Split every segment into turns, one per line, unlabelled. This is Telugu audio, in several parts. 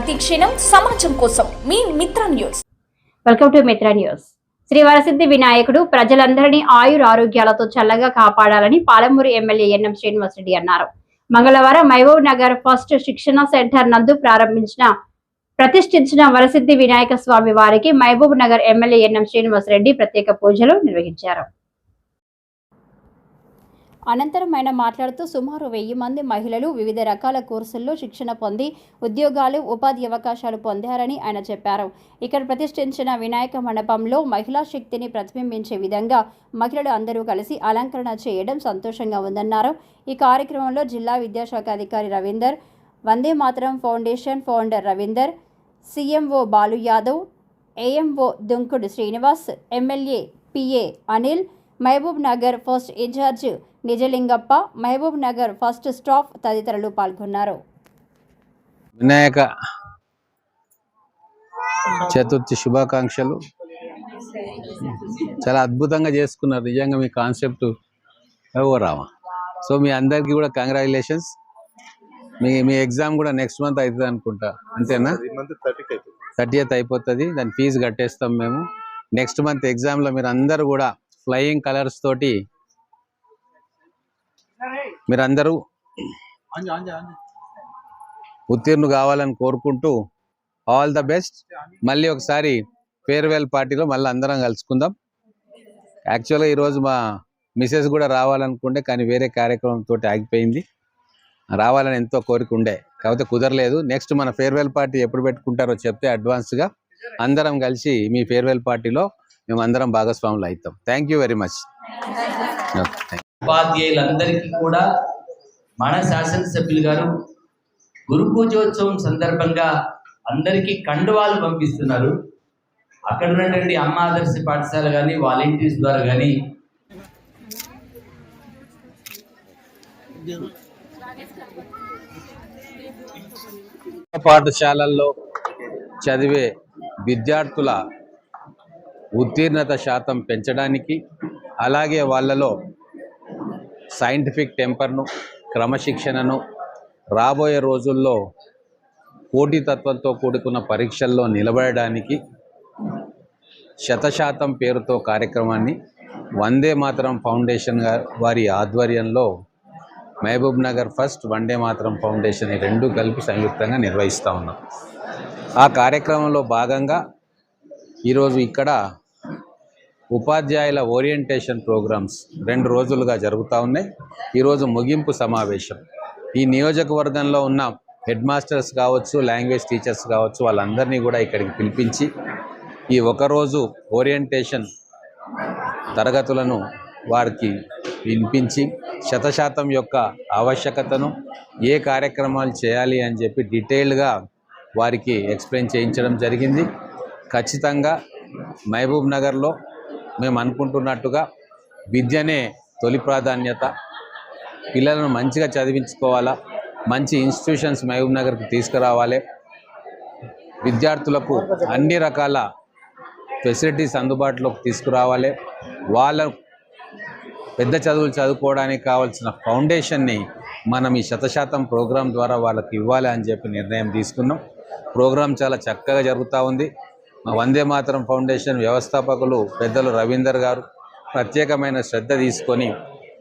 ప్రతి సమాజం కోసం. మీ Mitra news.
Welcome to Mitra news. Shri Varasiddhi వినాయకుడు ప్రజలందరినీ ఆయుర ఆరోగ్యాలతో చల్లగా కాపాడాలని పాలమూరు ఎమ్మెల్యే ఎన్ఎం శ్రీనివాసరెడ్డి అన్నారు. మంగళవారం మహబూబ్ నగర్ ఫస్ట్ శిక్షణ సెంటర్ నందు ప్రారంభించిన ప్రతిష్ఠించిన వరసిద్ధి వినాయక స్వామి వారికి మహబూబ్ నగర్ ఎమ్మెల్యే ఎన్ఎం శ్రీనివాసరెడ్డి ప్రత్యేక పూజలు నిర్వహించారు. అనంతరం ఆయన మాట్లాడుతూ సుమారు వెయ్యి మంది మహిళలు వివిధ రకాల కోర్సుల్లో శిక్షణ పొంది ఉద్యోగాలు ఉపాధి అవకాశాలు పొందారని ఆయన చెప్పారు. ఇక్కడ ప్రతిష్ఠించిన వినాయక మండపంలో మహిళా శక్తిని ప్రతిబింబించే విధంగా మహిళలు అందరూ కలిసి అలంకరణ చేయడం సంతోషంగా ఉందన్నారు. ఈ కార్యక్రమంలో జిల్లా విద్యాశాఖ అధికారి Ravinder Vande Mataram foundation founder Ravinder CMO Balu Yadav AMO Dunkudu Srinivas MLA PA Anil Mahbub Nagar first incharge Nijalingappa Mahbub Nagar first staff తదితరులు పాల్గొన్నారు.
వినాయక చతుర్థి శుభాకాంక్షలు. చాలా అద్భుతంగా చేసుకున్నారు. నిజంగా మీ కాన్సెప్ట్ ఓ రామా. సో మీ అందరికీ కూడా కంగ్రాచులేషన్స్ మీ మీ ఎగ్జామ్ కూడా నెక్స్ట్ మంత్ అవుతుంది అనుకుంటా. అంతేనా? థర్టీ ఎయిత్ అయిపోతుంది. దాని ఫీజు కట్టేస్తాం మేము. నెక్స్ట్ మంత్ ఎగ్జామ్లో మీరు అందరూ కూడా ఫ్లయింగ్ కలర్స్ తోటి మీరందరూ ఉత్తీర్ణు కావాలని కోరుకుంటూ ఆల్ ద బెస్ట్. మళ్ళీ ఒకసారి ఫేర్వెల్ పార్టీలో మళ్ళీ అందరం కలుసుకుందాం. యాక్చువల్గా ఈరోజు మా మిసెస్ కూడా రావాలనుకుంటే కానీ వేరే కార్యక్రమంతో ఆగిపోయింది. రావాలని ఎంతో కోరిక ఉండే. కాకపోతే కుదరలేదు. నెక్స్ట్ మన ఫేర్వెల్ పార్టీ ఎప్పుడు పెట్టుకుంటారో చెప్తే అడ్వాన్స్గా అందరం కలిసి మీ ఫేర్వెల్ పార్టీలో మేము అందరం భాగస్వాములు అవుతాం. థ్యాంక్ యూ వెరీ మచ్
ఉపాధ్యాయులందరికీ కూడా మన శాసనసభ్యులు గారు గురు పూజోత్సవం సందర్భంగా అందరికీ కండువాలు పంపిస్తున్నారు. అక్కడ ఉన్నటువంటి అమ్మ ఆదర్శ పాఠశాల కానీ వాలంటీర్స్ ద్వారా కానీ
పాఠశాలల్లో చదివే విద్యార్థుల ఉత్తీర్ణత శాతం పెంచడానికి అలాగే వాళ్ళలో సైంటిఫిక్ టెంపర్ను క్రమశిక్షణను రాబోయే రోజుల్లో పోటీతత్వంతో కూడుకున్న పరీక్షల్లో నిలబడడానికి శతశాతం పేరుతో కార్యక్రమాన్ని వందే మాతరం ఫౌండేషన్ వారి ఆధ్వర్యంలో మహబూబ్ నగర్ ఫస్ట్ వందే మాతరం ఫౌండేషన్ ఈ రెండు కలిపి సంయుక్తంగా నిర్వహిస్తూ ఉన్నాం. ఆ కార్యక్రమంలో భాగంగా ఈరోజు ఇక్కడ ఉపాధ్యాయుల ఓరియంటేషన్ ప్రోగ్రామ్స్ రెండు రోజులుగా జరుగుతూ ఉన్నాయి. ఈరోజు ముగింపు సమావేశం. ఈ నియోజకవర్గంలో ఉన్న హెడ్ మాస్టర్స్ కావచ్చు లాంగ్వేజ్ టీచర్స్ కావచ్చు వాళ్ళందరినీ కూడా ఇక్కడికి పిలిపించి ఈ ఒకరోజు ఓరియంటేషన్ తరగతులను వారికి వినిపించి శతశాతం యొక్క ఆవశ్యకతను ఏ కార్యక్రమాలు చేయాలి అని చెప్పి డీటెయిల్డ్గా వారికి ఎక్స్ప్లెయిన్ చేయించడం జరిగింది. ఖచ్చితంగా మహబూబ్ నగర్లో మేము అనుకుంటున్నట్టుగా విద్యనే తొలి ప్రాధాన్యత. పిల్లలను మంచిగా చదివించుకోవాలా మంచి ఇన్స్టిట్యూషన్స్ మహబూబ్ నగర్కి తీసుకురావాలి. విద్యార్థులకు అన్ని రకాల ఫెసిలిటీస్ అందుబాటులోకి తీసుకురావాలి. వాళ్ళ పెద్ద చదువులు చదువుకోవడానికి కావాల్సిన ఫౌండేషన్ని మనం ఈ శతశాతం ప్రోగ్రాం ద్వారా వాళ్ళకి ఇవ్వాలి అని చెప్పి నిర్ణయం తీసుకున్నాం. ప్రోగ్రాం చాలా చక్కగా జరుగుతూ ఉంది. వందే మాతరం ఫౌండేషన్ వ్యవస్థాపకులు పెద్దలు రవీందర్ గారు ప్రత్యేకమైన శ్రద్ధ తీసుకొని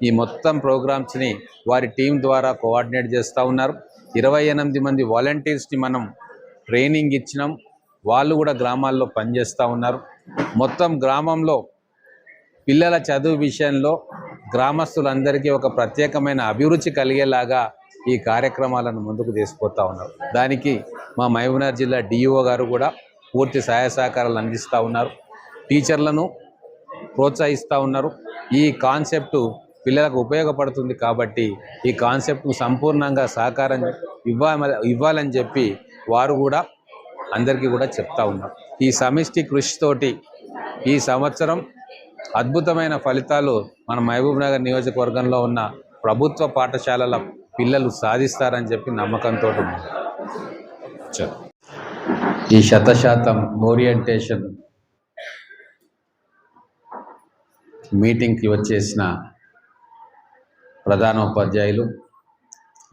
ఈ మొత్తం ప్రోగ్రామ్స్ని వారి టీం ద్వారా కోఆర్డినేట్ చేస్తూ ఉన్నారు. ఇరవై ఎనిమిది మంది వాలంటీర్స్ని మనం ట్రైనింగ్ ఇచ్చినాం. వాళ్ళు కూడా గ్రామాల్లో పనిచేస్తూ ఉన్నారు. మొత్తం గ్రామంలో పిల్లల చదువు విషయంలో గ్రామస్తులందరికీ ఒక ప్రత్యేకమైన అభిరుచి కలిగేలాగా ఈ కార్యక్రమాలను ముందుకు తీసుకుపోతా ఉన్నారు. దానికి మా మహబూబ్నగర్ జిల్లా డిఈఓ గారు కూడా పూర్తి సహాయ సహకారాలు అందిస్తూ ఉన్నారు. టీచర్లను ప్రోత్సహిస్తూ ఉన్నారు. ఈ కాన్సెప్టు పిల్లలకు ఉపయోగపడుతుంది కాబట్టి ఈ కాన్సెప్ట్ను సంపూర్ణంగా సహకారం ఇవ్వాలి ఇవ్వాలని చెప్పి వారు కూడా అందరికీ కూడా చెప్తా ఉన్నారు. ఈ సమిష్టి కృషితోటి ఈ సంవత్సరం అద్భుతమైన ఫలితాలు మన మహబూబ్ నగర్ నియోజకవర్గంలో ఉన్న ప్రభుత్వ పాఠశాలల పిల్లలు సాధిస్తారని చెప్పి నమ్మకంతో ఉన్నారు చ ఈ శతశాతం ఓరియంటేషన్ మీటింగ్కి వచ్చేసిన ప్రధాన ఉపాధ్యాయులు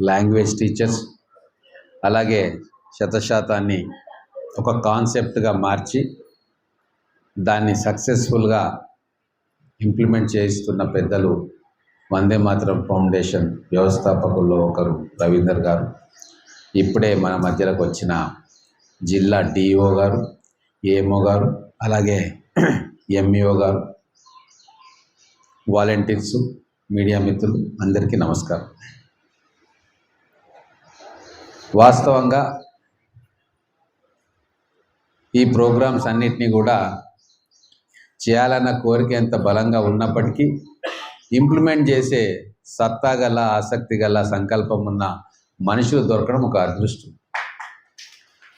లాంగ్వేజ్ టీచర్స్ అలాగే శతశాతాన్ని ఒక కాన్సెప్ట్గా మార్చి దాన్ని సక్సెస్ఫుల్గా ఇంప్లిమెంట్ చేయిస్తున్న పెద్దలు వందే మాతరం ఫౌండేషన్ వ్యవస్థాపకుల్లో ఒకరు రవీందర్ గారు. ఇప్పుడే మన మధ్యలోకి వచ్చిన జిల్లా డిఈఓ గారు ఏఎంఓ గారు అలాగే ఎంఈఓ గారు వాలంటీర్స్ మీడియా మిత్రులు అందరికీ నమస్కారం. వాస్తవంగా ఈ ప్రోగ్రామ్స్ అన్నిటినీ కూడా చేయాలన్న కోరిక ఎంత బలంగా ఉన్నప్పటికీ ఇంప్లిమెంట్ చేసే సత్తా గల ఆసక్తి గల సంకల్పం ఉన్న మనుషులు దొరకడం ఒక అదృష్టం.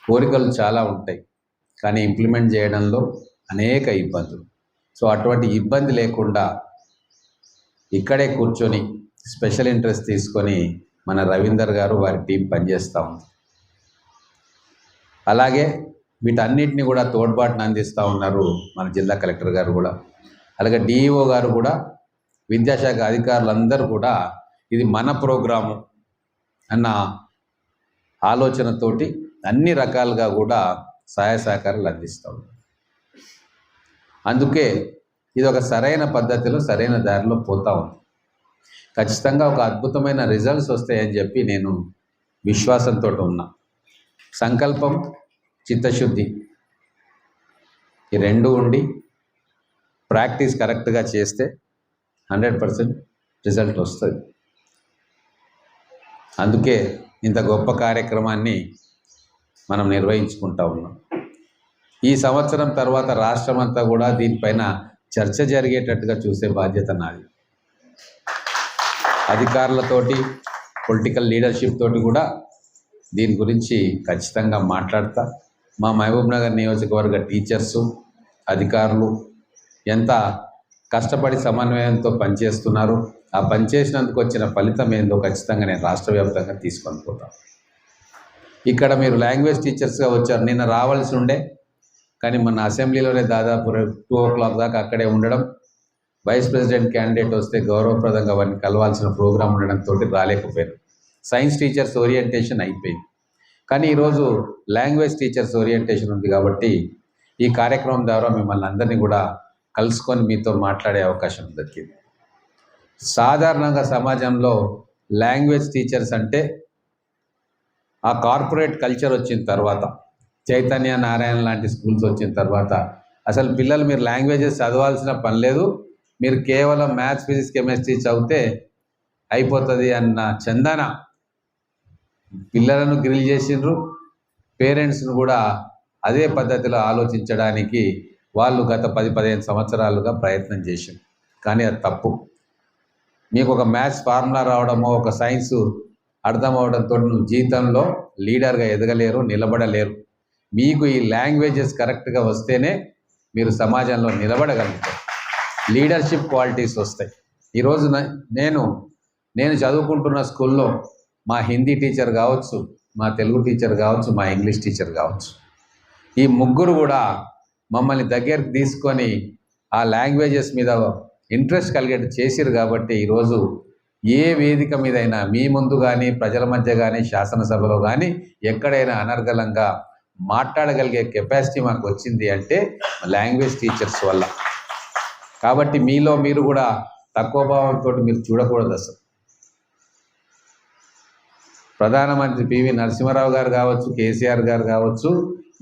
కోరికలు చాలా ఉంటాయి. కానీ ఇంప్లిమెంట్ చేయడంలో అనేక ఇబ్బందులు. సో అటువంటి ఇబ్బంది లేకుండా ఇక్కడే కూర్చొని స్పెషల్ ఇంట్రెస్ట్ తీసుకొని మన రవీందర్ గారు వారి టీం పనిచేస్తూ ఉంది. అలాగే వీటన్నిటిని కూడా తోడ్పాటును అందిస్తూ ఉన్నారు మన జిల్లా కలెక్టర్ గారు కూడా. అలాగే డిఈఓ గారు కూడా విద్యాశాఖ అధికారులందరూ కూడా ఇది మన ప్రోగ్రాము అన్న ఆలోచనతోటి అన్ని రకాలుగా కూడా సహాయ సహకారాలు అందిస్తూ. అందుకే ఇది ఒక సరైన పద్ధతిలో సరైన దారిలో పోతా ఉంది. ఖచ్చితంగా ఒక అద్భుతమైన రిజల్ట్స్ వస్తాయని చెప్పి నేను విశ్వాసంతో ఉన్నా. సంకల్పం చిత్తశుద్ధి ఈ రెండు ఉండి ప్రాక్టీస్ కరెక్ట్గా చేస్తే హండ్రెడ్ పర్సెంట్ రిజల్ట్ వస్తుంది. అందుకే ఇంత గొప్ప కార్యక్రమాన్ని మనం నిర్వహించుకుంటా ఉన్నాం. ఈ సంవత్సరం తర్వాత రాష్ట్రం అంతా కూడా దీనిపైన చర్చ జరిగేటట్టుగా చూసే బాధ్యత నాది. అధికారులతోటి పొలిటికల్ లీడర్షిప్ తోటి కూడా దీని గురించి ఖచ్చితంగా మాట్లాడతా. మా మహబూబ్ నగర్ నియోజకవర్గ టీచర్సు అధికారులు ఎంత కష్టపడి సమన్వయంతో పనిచేస్తున్నారు ఆ పనిచేసినందుకు వచ్చిన ఫలితం ఏందో ఖచ్చితంగా నేను రాష్ట్ర వ్యాప్తంగా తీసుకొని పోతాను ఇక్కడ మీరు లాంగ్వేజ్ టీచర్స్గా వచ్చారు. నిన్న రావాల్సి ఉండే కానీ మన అసెంబ్లీలోనే దాదాపు టూ ఓ క్లాక్ దాకా అక్కడే ఉండడం. వైస్ ప్రెసిడెంట్ క్యాండిడేట్ వస్తే గౌరవప్రదంగా వారిని కలవాల్సిన ప్రోగ్రాం ఉండడంతో రాలేకపోయాను. సైన్స్ టీచర్స్ ఓరియంటేషన్ అయిపోయింది. కానీ ఈరోజు లాంగ్వేజ్ టీచర్స్ ఓరియంటేషన్ ఉంది కాబట్టి ఈ కార్యక్రమం ద్వారా మిమ్మల్ని అందరినీ కూడా కలుసుకొని మీతో మాట్లాడే అవకాశం దక్కింది. సాధారణంగా సమాజంలో లాంగ్వేజ్ టీచర్స్ అంటే ఆ కార్పొరేట్ కల్చర్ వచ్చిన తర్వాత చైతన్య నారాయణ లాంటి స్కూల్స్ వచ్చిన తర్వాత అసలు పిల్లలు మీరు లాంగ్వేజెస్ చదవాల్సిన పని లేదు. మీరు కేవలం మ్యాథ్స్ ఫిజిక్స్ కెమిస్ట్రీ చదివితే అయిపోతుంది అన్న చందన పిల్లలను గ్రిల్ చేసిండ్రు. పేరెంట్స్ను కూడా అదే పద్ధతిలో ఆలోచించడానికి వాళ్ళు గత పది పదిహేను సంవత్సరాలుగా ప్రయత్నం చేసిండ్రు. కానీ అది తప్పు. మీకు ఒక మ్యాథ్స్ ఫార్ములా రావడమో ఒక సైన్స్ అర్థమవడంతో నువ్వు జీవితంలో లీడర్గా ఎదగలేరు నిలబడలేరు. మీకు ఈ లాంగ్వేజెస్ కరెక్ట్గా వస్తేనే మీరు సమాజంలో నిలబడగలుగుతారు. లీడర్షిప్ క్వాలిటీస్ వస్తాయి. ఈరోజు నేను నేను చదువుకుంటున్న స్కూల్లో మా హిందీ టీచర్ కావచ్చు మా తెలుగు టీచర్ కావచ్చు మా ఇంగ్లీష్ టీచర్ కావచ్చు. ఈ ముగ్గురు కూడా మమ్మల్ని దగ్గరికి తీసుకొని ఆ లాంగ్వేజెస్ మీద ఇంట్రెస్ట్ కలిగేట్టు చేసిరు కాబట్టి ఈరోజు ఏ వేదిక మీదైనా మీ ముందు కానీ ప్రజల మధ్య కానీ శాసనసభలో కానీ ఎక్కడైనా అనర్గళంగా మాట్లాడగలిగే కెపాసిటీ మాకు వచ్చింది అంటే లాంగ్వేజ్ టీచర్స్ వల్ల. కాబట్టి మీలో మీరు కూడా తక్కువ భావంతో మీరు చూడకూడదు అసలు. ప్రధానమంత్రి పివి నరసింహారావు గారు కావచ్చు కేసీఆర్ గారు కావచ్చు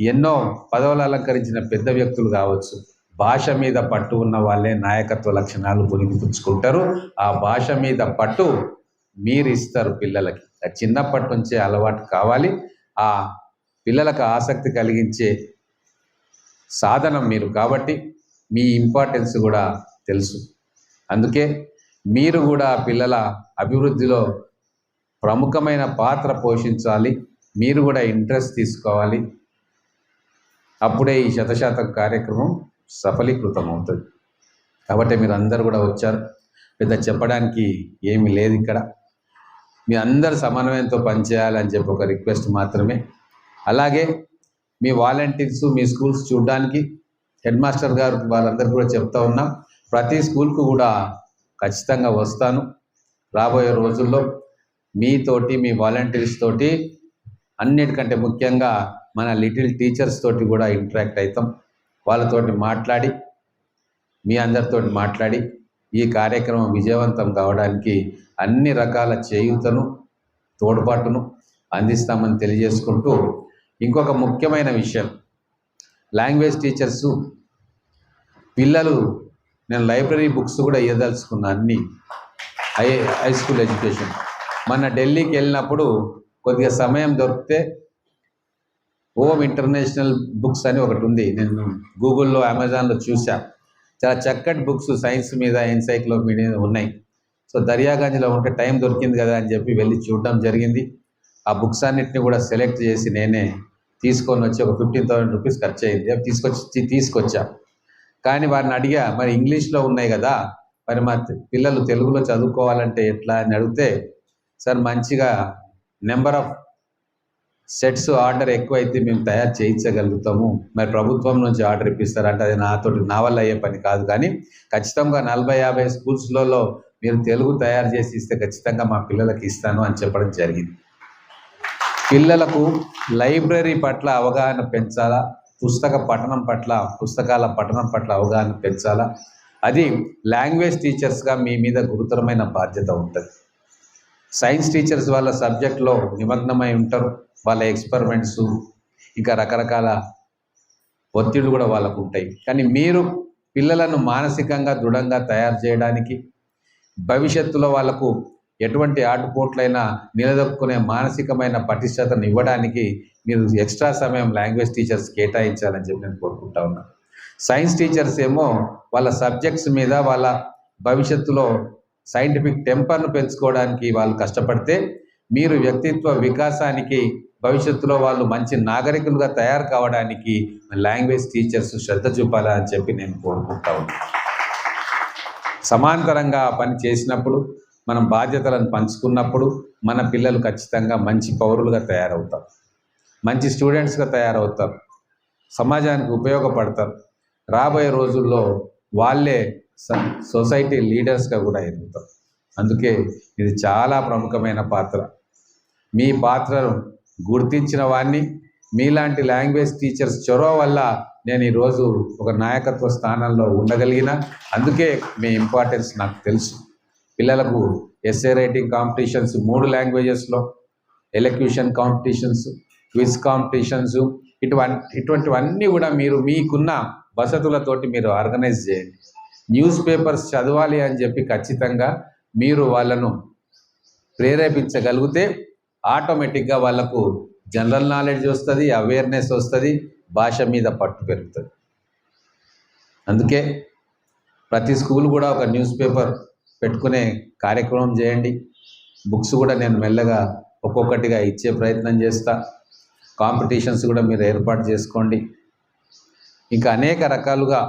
ఎన్నో పదవులు అలంకరించిన పెద్ద వ్యక్తులు కావచ్చు. భాష మీద పట్టు ఉన్న వాళ్ళే నాయకత్వ లక్షణాలు పుణికిపుచ్చుకుంటారు ఆ భాష మీద పట్టు మీరు ఇస్తారు పిల్లలకి. ఆ చిన్నప్పటి నుంచే అలవాటు కావాలి. ఆ పిల్లలకు ఆసక్తి కలిగించే సాధనం మీరు కాబట్టి మీ ఇంపార్టెన్స్ కూడా తెలుసు. అందుకే మీరు కూడా పిల్లల అభివృద్ధిలో ప్రముఖమైన పాత్ర పోషించాలి. మీరు కూడా ఇంట్రెస్ట్ తీసుకోవాలి. అప్పుడే ఈ శతశాతం కార్యక్రమం సఫలీకృతం అవుతుంది. కాబట్టి మీరు అందరు కూడా వచ్చారు. పెద్ద చెప్పడానికి ఏమీ లేదు ఇక్కడ. మీ అందరు సమన్వయంతో పనిచేయాలని చెప్పి ఒక రిక్వెస్ట్ మాత్రమే. అలాగే మీ వాలంటీర్స్ మీ స్కూల్స్ చూడడానికి హెడ్ మాస్టర్ గారు వాళ్ళందరూ కూడా చెప్తా ఉన్నాం ప్రతి స్కూల్కు కూడా ఖచ్చితంగా వస్తాను. రాబోయే రోజుల్లో మీతోటి మీ వాలంటీర్స్ తోటి అన్నిటికంటే ముఖ్యంగా మన లిటిల్ టీచర్స్ తోటి కూడా ఇంటరాక్ట్ అవుతాం. వాళ్ళతోటి మాట్లాడి మీ అందరితో మాట్లాడి ఈ కార్యక్రమం విజయవంతం కావడానికి అన్ని రకాల చేయూతను తోడ్పాటును అందిస్తామని తెలియజేసుకుంటూ ఇంకొక ముఖ్యమైన విషయం. లాంగ్వేజ్ టీచర్సు పిల్లలు నేను లైబ్రరీ బుక్స్ కూడా ఇవ్వదలుచుకున్నా అన్ని. High high school education. మన ఢిల్లీకి వెళ్ళినప్పుడు కొద్దిగా సమయం దొరికితే ఓం ఇంటర్నేషనల్ బుక్స్ అని ఒకటి ఉంది. నేను గూగుల్లో అమెజాన్లో చూసా చాలా చక్కటి బుక్స్ సైన్స్ మీద ఎన్సైక్లోపీడియా ఉన్నాయి. సో దర్యాగంజ్లో ఉంటే టైం దొరికింది కదా అని చెప్పి వెళ్ళి చూడడం జరిగింది. ఆ బుక్స్ అన్నిటిని కూడా సెలెక్ట్ చేసి నేనే తీసుకొని వచ్చి ఒక ఫిఫ్టీన్ థౌసండ్ రూపీస్ ఖర్చు అయింది. అవి తీసుకొచ్చి తీసుకొచ్చా. కానీ వారిని అడిగా మరి ఇంగ్లీష్లో ఉన్నాయి కదా? మరి మా పిల్లలు తెలుగులో చదువుకోవాలంటే ఎట్లా? అని అడిగితే సార్ మంచిగా నెంబర్ ఆఫ్ సెట్స్ ఆర్డర్ ఎక్కువైతే మేము తయారు చేయించగలుగుతాము. మరి ప్రభుత్వం నుంచి ఆర్డర్ ఇప్పిస్తారంటే అది నాతోటి నా వల్ల అయ్యే పని కాదు. కానీ ఖచ్చితంగా నలభై యాభై స్కూల్స్లలో మీరు తెలుగు తయారు చేసి ఇస్తే ఖచ్చితంగా మా పిల్లలకి ఇస్తాను అని చెప్పడం జరిగింది. పిల్లలకు లైబ్రరీ పట్ల అవగాహన పెంచాలా? పుస్తక పఠనం పట్ల పుస్తకాల పఠనం పట్ల అవగాహన పెంచాలా? అది లాంగ్వేజ్ టీచర్స్గా మీ మీద గురుతరమైన బాధ్యత ఉంటుంది. సైన్స్ టీచర్స్ వాళ్ళ సబ్జెక్ట్లో నిమగ్నమై ఉంటారు. వాళ్ళ ఎక్స్పెరిమెంట్స్ ఇంకా రకరకాల ఒత్తిళ్ళు కూడా వాళ్ళకు ఉంటాయి. కానీ మీరు పిల్లలను మానసికంగా దృఢంగా తయారు చేయడానికి భవిష్యత్తులో వాళ్ళకు ఎటువంటి ఆటుపోట్లైనా నిలదొక్కునే మానసికమైన పటిష్టతను ఇవ్వడానికి మీరు ఎక్స్ట్రా సమయం లాంగ్వేజ్ టీచర్స్ కేటాయించాలని చెప్పి నేను కోరుకుంటా ఉన్నాను సైన్స్ టీచర్స్ ఏమో వాళ్ళ సబ్జెక్ట్స్ మీద వాళ్ళ భవిష్యత్తులో సైంటిఫిక్ టెంపర్ను పెంచుకోవడానికి వాళ్ళు కష్టపడితే మీరు వ్యక్తిత్వ వికాసానికి భవిష్యత్తులో వాళ్ళు మంచి నాగరికులుగా తయారు కావడానికి లాంగ్వేజ్ టీచర్స్ శ్రద్ధ చూపాలా అని చెప్పి నేను కోరుకుంటా ఉన్నాను సమాంతరంగా పని చేసినప్పుడు మనం బాధ్యతలను పంచుకున్నప్పుడు మన పిల్లలు ఖచ్చితంగా మంచి పౌరులుగా తయారవుతారు. మంచి స్టూడెంట్స్గా తయారవుతారు. సమాజానికి ఉపయోగపడతారు. రాబోయే రోజుల్లో వాళ్ళే సొసైటీ లీడర్స్గా కూడా ఎదుగుతారు. అందుకే ఇది చాలా ప్రముఖమైన పాత్ర. మీ పాత్రను గుర్తించిన వాడిని మీలాంటి లాంగ్వేజ్ టీచర్స్ చొరవ వల్ల నేను ఈరోజు ఒక నాయకత్వ స్థానంలో ఉండగలిగిన. అందుకే మీ ఇంపార్టెన్స్ నాకు తెలుసు. పిల్లలకు ఎస్ఏ రైటింగ్ కాంపిటీషన్స్ మూడు లాంగ్వేజెస్లో ఎలక్యూషన్ కాంపిటీషన్స్ క్విజ్ కాంపిటీషన్స్ ఇటువంటి ఇటువంటివన్నీ కూడా మీరు మీకున్న వసతులతోటి మీరు ఆర్గనైజ్ చేయండి. న్యూస్ పేపర్స్ చదవాలి అని చెప్పి ఖచ్చితంగా మీరు వాళ్ళను ప్రేరేపించగలిగితే ఆటోమేటిక్గా వాళ్ళకు జనరల్ నాలెడ్జ్ వస్తుంది అవేర్నెస్ వస్తుంది భాష మీద పట్టు పెరుగుతుంది. అందుకే ప్రతి స్కూల్ కూడా ఒక న్యూస్ పేపర్ పెట్టుకునే కార్యక్రమం చేయండి. బుక్స్ కూడా నేను మెల్లగా ఒక్కొక్కటిగా ఇచ్చే ప్రయత్నం చేస్తా. కాంపిటీషన్స్ కూడా మీరు ఏర్పాటు చేసుకోండి. ఇంకా అనేక రకాలుగా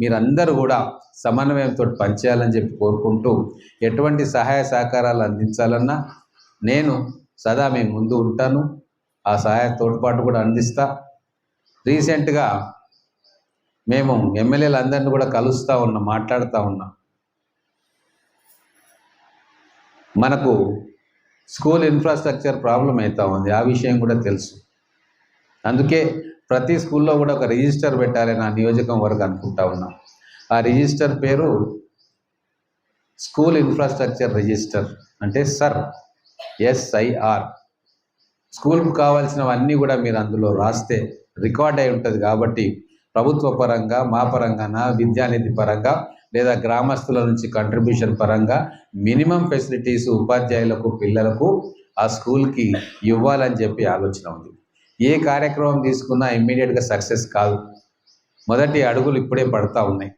మీరందరూ కూడా సమన్వయంతో పనిచేయాలని చెప్పి కోరుకుంటూ ఎటువంటి సహాయ సహకారాలు అందించాలన్నా నేను సదా మీ ముందు ఉంటాను. ఆ సహాయ తోడ్పాటు కూడా అందిస్తా. రీసెంట్గా మేము ఎమ్మెల్యేలు అందరినీ కూడా కలుస్తూ ఉన్నాం మాట్లాడుతూ ఉన్నాం. మనకు స్కూల్ ఇన్ఫ్రాస్ట్రక్చర్ ప్రాబ్లం అవుతూ ఉంది. ఆ విషయం కూడా తెలుసు. అందుకే ప్రతి స్కూల్లో కూడా ఒక రిజిస్టర్ పెట్టాలి నా నియోజకం వరకు అనుకుంటా ఉన్నాం. ఆ రిజిస్టర్ పేరు స్కూల్ ఇన్ఫ్రాస్ట్రక్చర్ రిజిస్టర్ అంటే సర్. ఎస్ఐఆర్ స్కూల్కు కావాల్సినవన్నీ కూడా మీరు అందులో రాస్తే రికార్డ్ అయి ఉంటుంది కాబట్టి ప్రభుత్వ పరంగా మా పరంగా నా విద్యానిధి పరంగా లేదా గ్రామస్తుల నుంచి కంట్రిబ్యూషన్ పరంగా మినిమం ఫెసిలిటీస్ ఉపాధ్యాయులకు పిల్లలకు ఆ స్కూల్కి ఇవ్వాలని చెప్పి ఆలోచన ఉంది. ఏ కార్యక్రమం తీసుకున్నా ఇమ్మీడియట్గా సక్సెస్ కాదు. మొదటి అడుగులు ఇప్పుడే పడతా ఉన్నాయి.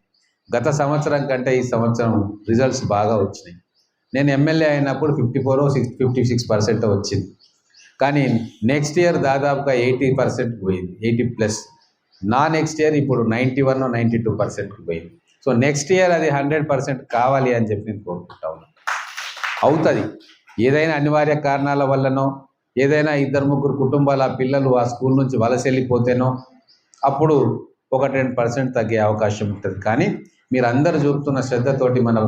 గత సంవత్సరం కంటే ఈ సంవత్సరం రిజల్ట్స్ బాగా వచ్చినాయి. నేను ఎమ్మెల్యే అయినప్పుడు fifty four six fifty six percent వచ్చింది. కానీ నెక్స్ట్ ఇయర్ దాదాపుగా ఎయిటీ పర్సెంట్కి పోయింది ఎయిటీ ప్లస్ నా నెక్స్ట్ ఇయర్ ఇప్పుడు నైంటీ వన్ నైంటీ టూ పర్సెంట్కి పోయింది. సో నెక్స్ట్ ఇయర్ అది హండ్రెడ్ పర్సెంట్ కావాలి అని చెప్పి నేను కోరుకుంటా ఉన్నాను అవుతుంది. ఏదైనా అనివార్య కారణాల వల్లనో ఏదైనా ఇద్దరు ముగ్గురు కుటుంబాల పిల్లలు ఆ స్కూల్ నుంచి వలస వెళ్ళిపోతేనో అప్పుడు ఒక టెన్ పర్సెంట్ తగ్గే అవకాశం ఉంటుంది. కానీ మీరు అందరు చూపుతున్న శ్రద్ధతోటి మన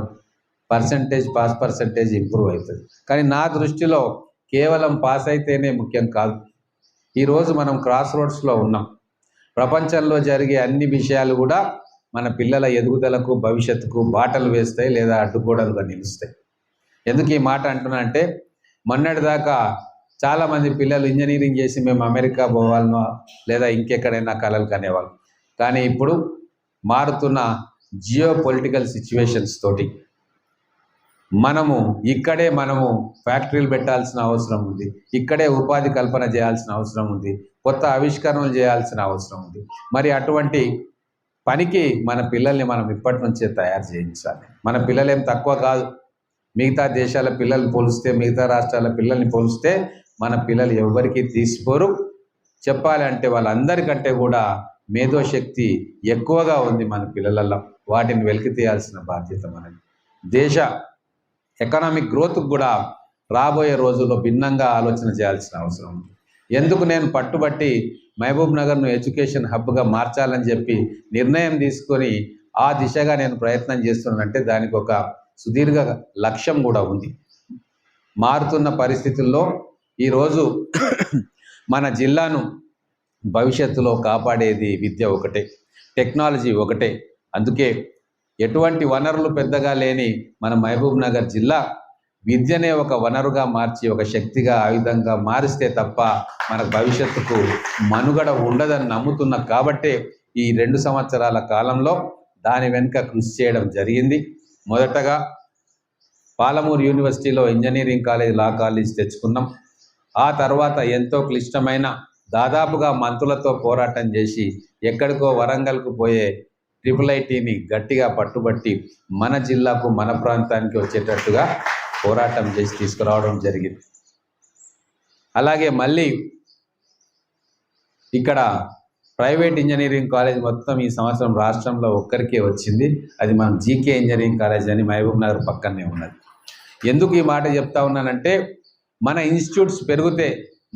పర్సంటేజ్ పాస్ పర్సంటేజ్ ఇంప్రూవ్ అవుతుంది. కానీ నా దృష్టిలో కేవలం పాస్ అయితేనే ముఖ్యం కాదు. ఈరోజు మనం క్రాస్ రోడ్స్లో ఉన్నాం. ప్రపంచంలో జరిగే అన్ని విషయాలు కూడా మన పిల్లల ఎదుగుదలకు భవిష్యత్తుకు బాటలు వేస్తాయి లేదా అడ్డుగోడలుగా నిలుస్తాయి. ఎందుకు ఈ మాట అంటున్నా అంటే మొన్నటిదాకా చాలామంది పిల్లలు ఇంజనీరింగ్ చేసి మేము అమెరికా పోవాలనో లేదా ఇంకెక్కడైనా కలలు కనేవాళ్ళం. కానీ ఇప్పుడు మారుతున్న జియో పొలిటికల్ సిచ్యువేషన్స్ తోటి మనము ఇక్కడే మనము ఫ్యాక్టరీలు పెట్టాల్సిన అవసరం ఉంది. ఇక్కడే ఉపాధి కల్పన చేయాల్సిన అవసరం ఉంది. కొత్త ఆవిష్కరణలు చేయాల్సిన అవసరం ఉంది. మరి అటువంటి పనికి మన పిల్లల్ని మనం ఇప్పటి నుంచే తయారు చేయించాలి. మన పిల్లలేం తక్కువ కాదు. మిగతా దేశాల పిల్లల్ని పోలిస్తే మిగతా రాష్ట్రాల పిల్లల్ని పోలిస్తే మన పిల్లలు ఎవరికి తీసిపోరు. చెప్పాలంటే వాళ్ళందరికంటే కూడా మేధోశక్తి ఎక్కువగా ఉంది మన పిల్లలలో వాటిని వెలికి తీయాల్సిన బాధ్యత మనది. దేశ ఎకనామిక్ గ్రోత్కి కూడా రాబోయే రోజుల్లో భిన్నంగా ఆలోచన చేయాల్సిన అవసరం ఉంది. ఎందుకు నేను పట్టుబట్టి మహబూబ్ నగర్ను ఎడ్యుకేషన్ హబ్గా మార్చాలని చెప్పి నిర్ణయం తీసుకొని ఆ దిశగా నేను ప్రయత్నం చేస్తున్నానంటే దానికి ఒక సుదీర్ఘ లక్ష్యం కూడా ఉంది. మారుతున్న పరిస్థితుల్లో ఈరోజు మన జిల్లాను భవిష్యత్తులో కాపాడేది విద్య ఒకటే టెక్నాలజీ ఒకటే. అందుకే ఎటువంటి వనరులు పెద్దగా లేని మన మహబూబ్ నగర్ జిల్లా విద్యనే ఒక వనరుగా మార్చి ఒక శక్తిగా ఆయుధంగా మారిస్తే తప్ప మన భవిష్యత్తుకు మనుగడ ఉండదని నమ్ముతున్న కాబట్టే ఈ రెండు సంవత్సరాల కాలంలో దాని వెనుక కృషి చేయడం జరిగింది. మొదటగా పాలమూరు యూనివర్సిటీలో ఇంజనీరింగ్ కాలేజ్ లా కాలేజ్ తెచ్చుకున్నాం. ఆ తర్వాత ఎంతో క్లిష్టమైన దాదాపుగా మంత్రులతో పోరాటం చేసి ఎక్కడికో వరంగల్కు పోయే ట్రిపుల్ ఐటీని గట్టిగా పట్టుబట్టి మన జిల్లాకు మన ప్రాంతానికి వచ్చేటట్టుగా పోరాటం చేసి తీసుకురావడం జరిగింది. అలాగే మళ్ళీ ఇక్కడ ప్రైవేట్ ఇంజనీరింగ్ కాలేజ్ మొత్తం ఈ సంవత్సరం రాష్ట్రంలో ఒక్కరికే వచ్చింది. అది మనం జీకే ఇంజనీరింగ్ కాలేజ్ అని మహబూబ్ నగర్ పక్కనే ఉన్నది. ఎందుకు ఈ మాట చెప్తా ఉన్నానంటే మన ఇన్స్టిట్యూట్స్ పెరిగితే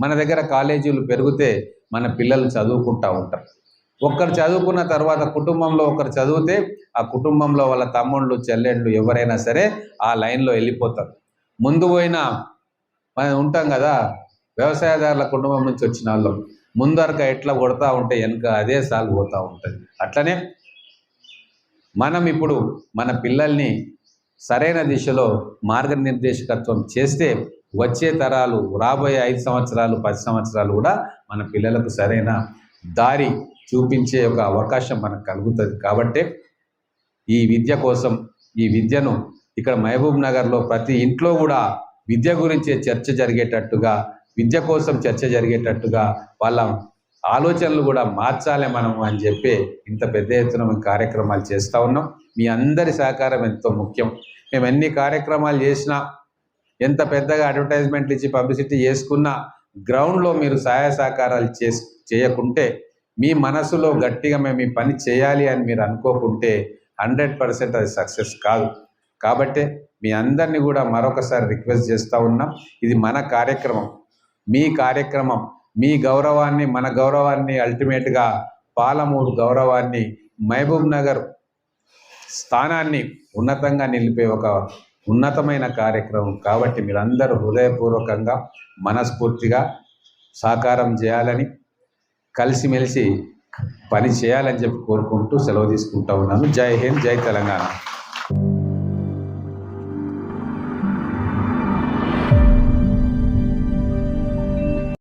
మన దగ్గర కాలేజీలు పెరిగితే మన పిల్లలు చదువుకుంటూ ఉంటారు. ఒక్కరు చదువుకున్న తర్వాత కుటుంబంలో ఒకరు చదివితే ఆ కుటుంబంలో వాళ్ళ తమ్ముళ్ళు చెల్లెళ్ళు ఎవరైనా సరే ఆ లైన్లో వెళ్ళిపోతారు. ముందు పోయిన మనం ఉంటాం కదా వ్యవసాయదారుల కుటుంబం నుంచి వచ్చిన వాళ్ళం. ముందరక ఎట్లా కొడతా ఉంటే వెనుక అదే సాగుపోతూ పోతూ ఉంటుంది. అట్లనే మనం ఇప్పుడు మన పిల్లల్ని సరైన దిశలో మార్గనిర్దేశకత్వం చేస్తే వచ్చే తరాలు రాబోయే ఐదు సంవత్సరాలు పది సంవత్సరాలు కూడా మన పిల్లలకు సరైన దారి చూపించే ఒక అవకాశం మనకు కలుగుతుంది. కాబట్టే ఈ విద్య కోసం ఈ విద్యను ఇక్కడ మహబూబ్ నగర్లో ప్రతి ఇంట్లో కూడా విద్య గురించే చర్చ జరిగేటట్టుగా విద్య కోసం చర్చ జరిగేటట్టుగా వాళ్ళ ఆలోచనలు కూడా మార్చాలి మనము అని చెప్పి ఇంత పెద్ద ఎత్తున మేము కార్యక్రమాలు చేస్తూ ఉన్నాం. మీ అందరి సహకారం ఎంతో ముఖ్యం. మేము ఎన్ని కార్యక్రమాలు చేసినా ఎంత పెద్దగా అడ్వర్టైజ్మెంట్లు ఇచ్చి పబ్లిసిటీ చేసుకున్నా గ్రౌండ్లో మీరు సహాయ సహకారాలు చేస్ చేయకుంటే మీ మనసులో గట్టిగా మేము ఈ పని చేయాలి అని మీరు అనుకోకుంటే హండ్రెడ్ పర్సెంట్ అది సక్సెస్ కాదు. కాబట్టే మీ అందరినీ కూడా మరొకసారి రిక్వెస్ట్ చేస్తూ ఉన్నాం ఇది మన కార్యక్రమం. మీ కార్యక్రమం మీ గౌరవాన్ని మన గౌరవాన్ని అల్టిమేట్గా పాలమూరు గౌరవాన్ని మహబూబ్ నగర్ స్థానాన్ని ఉన్నతంగా నిలిపే ఒక ఉన్నతమైన కార్యక్రమం. కాబట్టి మీరందరూ హృదయపూర్వకంగా మనస్ఫూర్తిగా సహకారం చేయాలని కలిసిమెలిసి పని చేయాలని చెప్పి కోరుకుంటూ సెలవు తీసుకుంటా ఉన్నాను. జై హింద్ జై తెలంగాణ.